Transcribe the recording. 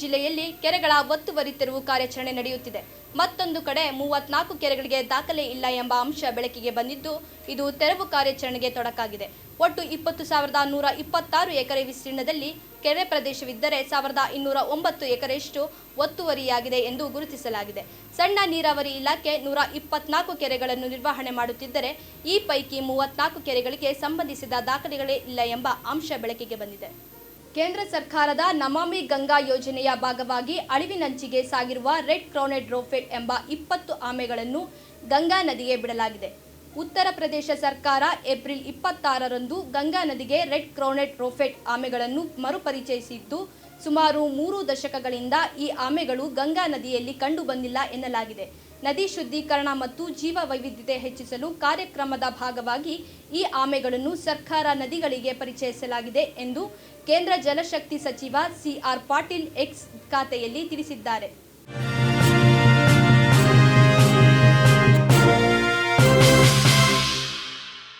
ಜಿಲ್ಲೆಯಲ್ಲಿ ಕೆರೆಗಳ ಒತ್ತುವರಿ ತೆರವು ಕಾರ್ಯಾಚರಣೆ ನಡೆಯುತ್ತಿದೆ. ಮತ್ತೊಂದು ಕಡೆ ಮೂವತ್ನಾಲ್ಕು ಕೆರೆಗಳಿಗೆ ದಾಖಲೆ ಇಲ್ಲ ಎಂಬ ಅಂಶ ಬೆಳಕಿಗೆ ಬಂದಿದ್ದು, ಇದು ತೆರವು ಕಾರ್ಯಾಚರಣೆಗೆ ತೊಡಕಾಗಿದೆ. ಒಟ್ಟು ಇಪ್ಪತ್ತು ಸಾವಿರದ ನೂರ ಇಪ್ಪತ್ತಾರು ಎಕರೆ ವಿಸ್ತೀರ್ಣದಲ್ಲಿ ಕೆರೆ ಪ್ರದೇಶವಿದ್ದರೆ ಸಾವಿರದ ಇನ್ನೂರ ಒಂಬತ್ತು ಎಕರೆಯಷ್ಟು ಒತ್ತುವರಿಯಾಗಿದೆ ಎಂದು ಗುರುತಿಸಲಾಗಿದೆ. ಸಣ್ಣ ನೀರಾವರಿ ಇಲಾಖೆ ನೂರ ಇಪ್ಪತ್ನಾಲ್ಕು ಕೆರೆಗಳನ್ನು ನಿರ್ವಹಣೆ ಮಾಡುತ್ತಿದ್ದರೆ, ಈ ಪೈಕಿ ಮೂವತ್ನಾಲ್ಕು ಕೆರೆಗಳಿಗೆ ಸಂಬಂಧಿಸಿದ ದಾಖಲೆಗಳೇ ಇಲ್ಲ ಎಂಬ ಅಂಶ ಬೆಳಕಿಗೆ ಬಂದಿದೆ. ಕೇಂದ್ರ ಸರ್ಕಾರದ ನಮಾಮಿ ಗಂಗಾ ಯೋಜನೆಯ ಭಾಗವಾಗಿ ಅಳಿವಿನಂಚಿಗೆ ಸಾಗಿರುವ ರೆಡ್ ಕ್ರೌನೆಡ್ ರೋಫೆಟ್ ಎಂಬ ಇಪ್ಪತ್ತು ಆಮೆಗಳನ್ನು ಗಂಗಾ ನದಿಗೆ ಬಿಡಲಾಗಿದೆ. ಉತ್ತರ ಪ್ರದೇಶ ಸರ್ಕಾರ ಏಪ್ರಿಲ್ ಇಪ್ಪತ್ತಾರರಂದು ಗಂಗಾ ನದಿಗೆ ರೆಡ್ ಕ್ರೌನೆಡ್ ರೋಫೆಟ್ ಆಮೆಗಳನ್ನು ಮರುಪರಿಚಯಿಸಿದ್ದು ಸುಮಾರು ಮೂರು ದಶಕಗಳಿಂದ ಈ ಆಮೆಗಳು ಗಂಗಾ ನದಿಯಲ್ಲಿ ಕಂಡುಬಂದಿಲ್ಲ ಎನ್ನಲಾಗಿದೆ. ನದಿ ಶುದ್ಧೀಕರಣ ಮತ್ತು ಜೀವ ವೈವಿಧ್ಯತೆ ಹೆಚ್ಚಿಸಲು ಕಾರ್ಯಕ್ರಮದ ಭಾಗವಾಗಿ ಈ ಆಮೆಗಳನ್ನು ಸರ್ಕಾರ ನದಿಗಳಿಗೆ ಪರಿಚಯಿಸಲಾಗಿದೆ ಎಂದು ಕೇಂದ್ರ ಜಲಶಕ್ತಿ ಸಚಿವ ಸಿಆರ್ ಪಾಟೀಲ್ ಎಕ್ಸ್ ಖಾತೆಯಲ್ಲಿ ತಿಳಿಸಿದ್ದಾರೆ.